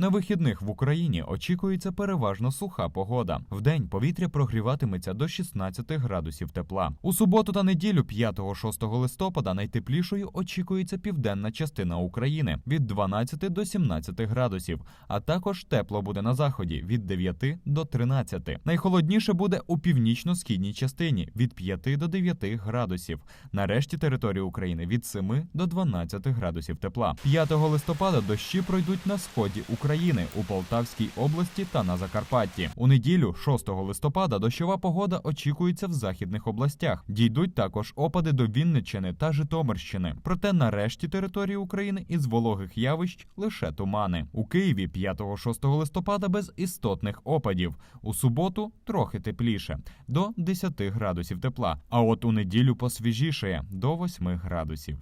На вихідних в Україні очікується переважно суха погода. Вдень повітря прогріватиметься до 16 градусів тепла. У суботу та неділю, 5-6 листопада, найтеплішою очікується південна частина України від 12 до 17 градусів. А також тепло буде на заході від 9 до 13. Найхолодніше буде у північно-східній частині від 5 до 9 градусів. На решті території України від 7 до 12 градусів тепла. 5 листопада дощі пройдуть на сході України у Полтавській області та на Закарпатті. У неділю, 6 листопада, дощова погода очікується в західних областях. Дійдуть також опади до Вінниччини та Житомирщини. Проте на решті території України із вологих явищ лише тумани. У Києві 5-6 листопада без істотних опадів. У суботу трохи тепліше до 10 градусів тепла. А от у неділю посвіжішає до 8 градусів.